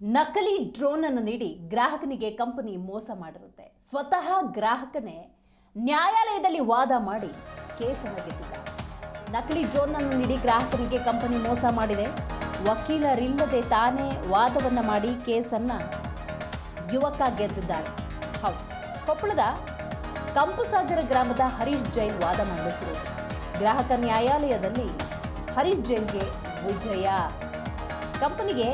ನಕಲಿ ಡ್ರೋನ್ ಅನ್ನು ನೀಡಿ ಗ್ರಾಹಕನಿಗೆ ಕಂಪನಿ ಮೋಸ ಮಾಡಿರುತ್ತೆ. ಸ್ವತಃ ಗ್ರಾಹಕನೇ ನ್ಯಾಯಾಲಯದಲ್ಲಿ ವಾದ ಮಾಡಿ ಕೇಸನ್ನು ಗೆದ್ದಿದ್ದಾರೆ ನಕಲಿ ಡ್ರೋನ್ ಅನ್ನು ನೀಡಿ ಗ್ರಾಹಕನಿಗೆ ಕಂಪನಿ ಮೋಸ ಮಾಡಿದೆ. ವಕೀಲರಿಲ್ಲದೆ ತಾನೇ ವಾದವನ್ನು ಮಾಡಿ ಕೇಸನ್ನ ಯುವಕ ಗೆದ್ದಿದ್ದಾರೆ ಹೌದು, ಕೊಪ್ಪಳದ ಕಂಪಸಾಗರ ಗ್ರಾಮದ ಹರೀಶ್ ಜೈನ್ ವಾದ ಮಂಡಿಸಿದರು ಗ್ರಾಹಕ ನ್ಯಾಯಾಲಯದಲ್ಲಿ ಹರೀಶ್ ಜೈನ್ಗೆ ವಿಜಯ. ಕಂಪನಿಗೆ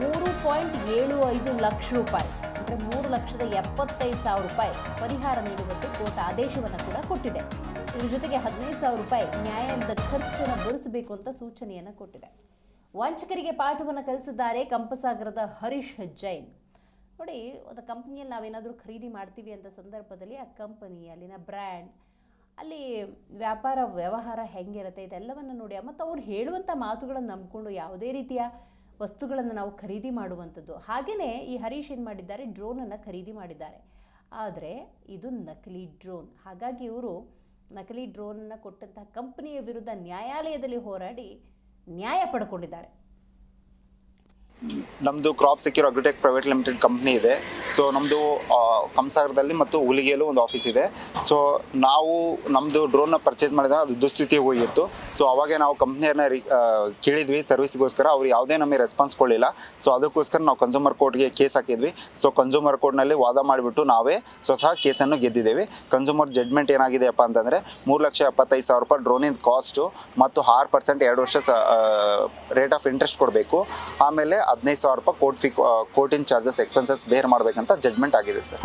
ಮೂರು ಪಾಯಿಂಟ್ ಏಳು ಐದು ಲಕ್ಷ ರೂಪಾಯಿ. ಅಂದರೆ ಮೂರು ಲಕ್ಷದ ಎಪ್ಪತ್ತೈದು ಸಾವಿರ ರೂಪಾಯಿ ಪರಿಹಾರ ನೀಡುವಂತೆ ಕೋರ್ಟ್ ಆದೇಶವನ್ನು ಕೂಡ ಕೊಟ್ಟಿದೆ. ಇದ್ರ ಜೊತೆಗೆ ಹದಿನೈದು ಸಾವಿರ ರೂಪಾಯಿ ನ್ಯಾಯಾಲಯದ ಖರ್ಚನ್ನು ಭರಿಸಬೇಕು ಅಂತ ಸೂಚನೆಯನ್ನು ಕೊಟ್ಟಿದೆ. ವಂಚಕರಿಗೆ ಪಾಠವನ್ನು ಕಲಿಸಿದ್ದಾರೆ ಕಂಪಸಾಗರದ ಹರೀಶ್ ಜೈನ್. ನೋಡಿ, ಒಂದು ಕಂಪ್ನಿಯಲ್ಲಿ ನಾವೇನಾದರೂ ಖರೀದಿ ಮಾಡ್ತೀವಿ ಅಂತ ಸಂದರ್ಭದಲ್ಲಿ ಆ ಕಂಪನಿ ಅಲ್ಲಿನ ಬ್ರ್ಯಾಂಡ್, ಅಲ್ಲಿ ವ್ಯಾಪಾರ ವ್ಯವಹಾರ ಹೆಂಗಿರುತ್ತೆ, ಇದೆಲ್ಲವನ್ನು ನೋಡಿ. ಮತ್ತು ಅವ್ರು ಹೇಳುವಂಥ ಮಾತುಗಳನ್ನು ನಂಬಿಕೊಂಡು ಯಾವುದೇ ರೀತಿಯ ವಸ್ತುಗಳನ್ನು ನಾವು ಖರೀದಿ ಮಾಡುವಂಥದ್ದು. ಹಾಗೆಯೇ ಈ ಹರೀಶ್ ಏನು ಮಾಡಿದ್ದಾರೆ? ಡ್ರೋನನ್ನು ಖರೀದಿ ಮಾಡಿದ್ದಾರೆ. ಆದರೆ ಇದು ನಕಲಿ ಡ್ರೋನ್ ಹಾಗಾಗಿ ಇವರು ನಕಲಿ ಡ್ರೋನನ್ನು ಕೊಟ್ಟಂತಹ ಕಂಪನಿಯ ವಿರುದ್ಧ ನ್ಯಾಯಾಲಯದಲ್ಲಿ ಹೋರಾಡಿ ನ್ಯಾಯ ಪಡ್ಕೊಂಡಿದ್ದಾರೆ. ನಮ್ಮದು crop secure agritech private limited company ಇದೆ. ಸೊ ನಮ್ಮದು ಕಂಸಾಗರದಲ್ಲಿ ಮತ್ತು ಹುಲಿಗೆಯಲ್ಲೂ ಒಂದು ಆಫೀಸ್ ಇದೆ. ಸೊ ನಾವು ನಮ್ಮದು ಡ್ರೋನ್ನ ಪರ್ಚೇಸ್ ಮಾಡಿದಾಗ ಅದು ದುಸ್ಥಿತಿ ಹೋಗಿತ್ತು. ಸೊ ಅವಾಗೆ ನಾವು ಕಂಪ್ನಿಯನ್ನ ರಿ ಕೇಳಿದ್ವಿ ಸರ್ವಿಸ್ಗೋಸ್ಕರ ಅವ್ರು ಯಾವುದೇ ನಮಗೆ ರೆಸ್ಪಾನ್ಸ್ ಕೊಡಲಿಲ್ಲ. ಸೊ ಅದಕ್ಕೋಸ್ಕರ ನಾವು ಕನ್ಸೂಮರ್ ಕೋರ್ಟ್ಗೆ ಕೇಸ್ ಹಾಕಿದ್ವಿ. ಸೊ ಕನ್ಸ್ಯೂಮರ್ ಕೋರ್ಟ್ನಲ್ಲಿ ವಾದ ಮಾಡಿಬಿಟ್ಟು ನಾವೇ ಸ್ವತಃ ಕೇಸನ್ನು ಗೆದ್ದಿದ್ದೇವೆ. ಕನ್ಸ್ಯೂಮರ್ ಜಡ್ಮೆಂಟ್ ಏನಾಗಿದೆಯಪ್ಪ ಅಂತಂದರೆ, ಮೂರು ಲಕ್ಷ ಎಪ್ಪತ್ತೈದು ಸಾವಿರ ರೂಪಾಯಿ ಡ್ರೋನಿನ ಕಾಸ್ಟು ಮತ್ತು ಆರು ಪರ್ಸೆಂಟ್ ಎರಡು ವರ್ಷ ರೇಟ್ ಆಫ್ ಇಂಟ್ರೆಸ್ಟ್ ಕೊಡಬೇಕು. ಆಮೇಲೆ ಹದಿನೈದು ಸಾವಿರ ರೂಪಾಯಿ ಕೋರ್ಟ್ ಫಿ ಕೋರ್ಟಿನ ಚಾರ್ಜಸ್ ಎಕ್ಸ್ಪೆನ್ಸಸ್ ಬೇರ್ ಮಾಡಬೇಕಂತ ಜಡ್ಮೆಂಟ್ ಆಗಿದೆ ಸರ್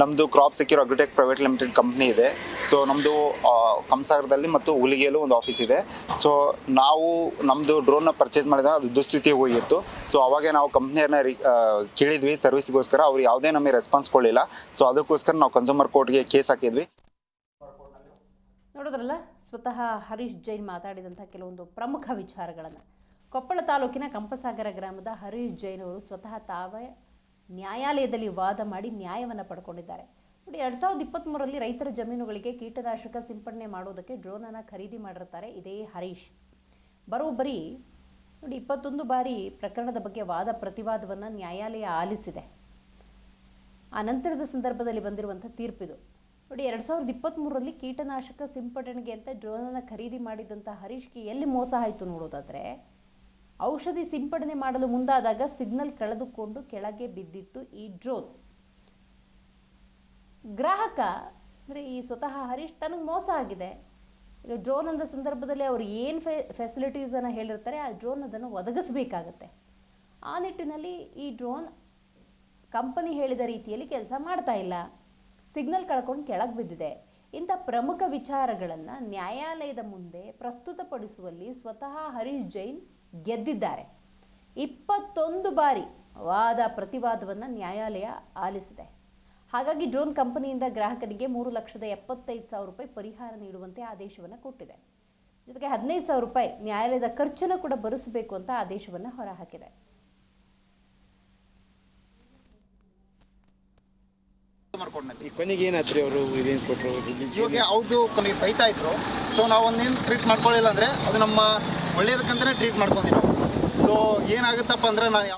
ನಮ್ಮದು crop secure agritech private limited company ಇದೆ. ಸೊ ನಮ್ಮದು ಕಂಸಾಗರದಲ್ಲಿ ಮತ್ತು ಹುಲಿಗೆಯಲ್ಲೂ ಒಂದು ಆಫೀಸ್ ಇದೆ. ಸೊ ನಾವು ನಮ್ಮದು ಡ್ರೋನ್ನ ಪರ್ಚೇಸ್ ಮಾಡಿದಾಗ ಅದು ದುಸ್ಥಿತಿ ಹೋಗಿತ್ತು. ಸೊ ಅವಾಗೆ ನಾವು ಕಂಪ್ನಿಯನ್ನ ರಿ ಕೇಳಿದ್ವಿ ಸರ್ವಿಸ್ಗೋಸ್ಕರ ಅವ್ರು ಯಾವುದೇ ನಮಗೆ ರೆಸ್ಪಾನ್ಸ್ ಕೊಡಲಿಲ್ಲ. ಸೊ ಅದಕ್ಕೋಸ್ಕರ ನಾವು ಕನ್ಸ್ಯೂಮರ್ ಕೋರ್ಟ್ಗೆ ಕೇಸ್ ಹಾಕಿದ್ವಿ. ನೋಡಿದ್ರಲ್ಲ, ಸ್ವತಃ ಹರೀಶ್ ಜೈನ್ ಮಾತಾಡಿದಂಥ ಕೆಲವೊಂದು ಪ್ರಮುಖ ವಿಚಾರಗಳನ್ನು. ಕೊಪ್ಪಳ ತಾಲೂಕಿನ ಕಂಪಸಾಗರ ಗ್ರಾಮದ ಹರೀಶ್ ಜೈನ್ ಅವರು ಸ್ವತಃ ತಾವೇ ನ್ಯಾಯಾಲಯದಲ್ಲಿ ವಾದ ಮಾಡಿ ನ್ಯಾಯವನ್ನು ಪಡ್ಕೊಂಡಿದ್ದಾರೆ. ನೋಡಿ, ಎರಡು ಸಾವಿರದ ಇಪ್ಪತ್ತ್ಮೂರರಲ್ಲಿ ರೈತರ ಜಮೀನುಗಳಿಗೆ ಕೀಟನಾಶಕ ಸಿಂಪಡಣೆ ಮಾಡೋದಕ್ಕೆ ಡ್ರೋನನ್ನು ಖರೀದಿ ಮಾಡಿರ್ತಾರೆ ಇದೇ ಹರೀಶ್. ಬರೋಬ್ಬರಿ, ನೋಡಿ, ಇಪ್ಪತ್ತೊಂದು ಬಾರಿ ಪ್ರಕರಣದ ಬಗ್ಗೆ ವಾದ ಪ್ರತಿವಾದವನ್ನು ನ್ಯಾಯಾಲಯ ಆಲಿಸಿದೆ. ಆ ನಂತರದ ಸಂದರ್ಭದಲ್ಲಿ ಬಂದಿರುವಂಥ ತೀರ್ಪಿದು ನೋಡಿ, ಎರಡು ಸಾವಿರದ ಇಪ್ಪತ್ತ್ಮೂರರಲ್ಲಿ ಕೀಟನಾಶಕ ಸಿಂಪಡಣೆಗೆ ಅಂತ ಡ್ರೋನನ್ನು ಖರೀದಿ ಮಾಡಿದಂಥ ಹರೀಶ್ಗೆ ಎಲ್ಲಿ ಮೋಸ ಆಯಿತು ನೋಡೋದಾದರೆ ಔಷಧಿ ಸಿಂಪಡಣೆ ಮಾಡಲು ಮುಂದಾದಾಗ ಸಿಗ್ನಲ್ ಕಳೆದುಕೊಂಡು ಕೆಳಗೆ ಬಿದ್ದಿತ್ತು ಈ ಡ್ರೋನ್. ಗ್ರಾಹಕ, ಅಂದರೆ ಈ ಸ್ವತಃ ಹರೀಶ್ ತನಗೆ ಮೋಸ ಆಗಿದೆ. ಈಗ ಡ್ರೋನ್ ಅಂದ ಸಂದರ್ಭದಲ್ಲಿ ಅವರು ಏನು ಫೆ ಫೆಸಿಲಿಟೀಸನ್ನು ಹೇಳಿರ್ತಾರೆ, ಆ ಡ್ರೋನ್ ಅದನ್ನು ಒದಗಿಸಬೇಕಾಗತ್ತೆ. ಆ ನಿಟ್ಟಿನಲ್ಲಿ ಈ ಡ್ರೋನ್ ಕಂಪನಿ ಹೇಳಿದ ರೀತಿಯಲ್ಲಿ ಕೆಲಸ ಮಾಡ್ತಾ ಇಲ್ಲ. ಸಿಗ್ನಲ್ ಕಳ್ಕೊಂಡು ಕೆಳಗೆ ಬಿದ್ದಿದೆ. ಇಂಥ ಪ್ರಮುಖ ವಿಚಾರಗಳನ್ನು ನ್ಯಾಯಾಲಯದ ಮುಂದೆ ಪ್ರಸ್ತುತಪಡಿಸುವಲ್ಲಿ ಸ್ವತಃ ಹರೀಶ್ ಜೈನ್ ಗೆದ್ದಿದ್ದಾರೆ. ಇಪ್ಪತ್ತೊಂದು ಬಾರಿ ವಾದ ಪ್ರತಿವಾದವನ್ನು ನ್ಯಾಯಾಲಯ ಆಲಿಸಿದೆ. ಹಾಗಾಗಿ ಡ್ರೋನ್ ಕಂಪನಿಯಿಂದ ಗ್ರಾಹಕನಿಗೆ ಮೂರು ಲಕ್ಷದ ಎಪ್ಪತ್ತೈದು ಸಾವಿರ ರೂಪಾಯಿ ಪರಿಹಾರ ನೀಡುವಂತೆ ಆದೇಶವನ್ನು ಕೊಟ್ಟಿದೆ. ಜೊತೆಗೆ ಹದಿನೈದು ಸಾವಿರ ರೂಪಾಯಿ ನ್ಯಾಯಾಲಯದ ಖರ್ಚನ್ನು ಕೂಡ ಭರಿಸಬೇಕು ಅಂತ ಆದೇಶವನ್ನು ಹೊರಹಾಕಿದೆ. ಕೊನೆಗೆ ಅವರು ಇದೇನು ಕೊಟ್ಟರು ಇವಾಗ ಅವ್ರದ್ದು ಕಮ್ಮಿ ಬೈತಾ ಇದ್ರು. ಸೊ ನಾವು ಒಂದೇನು ಟ್ರೀಟ್ ಮಾಡ್ಕೊಳ್ಳಿಲ್ಲ ಅಂದರೆ ಅದು ನಮ್ಮ ಒಳ್ಳೇದಕ್ಕಂತಲೇ ಟ್ರೀಟ್ ಮಾಡ್ಕೊತೀನಿ ಸೊ ಏನಾಗುತ್ತಪ್ಪ ಅಂದ್ರೆ ನಾನು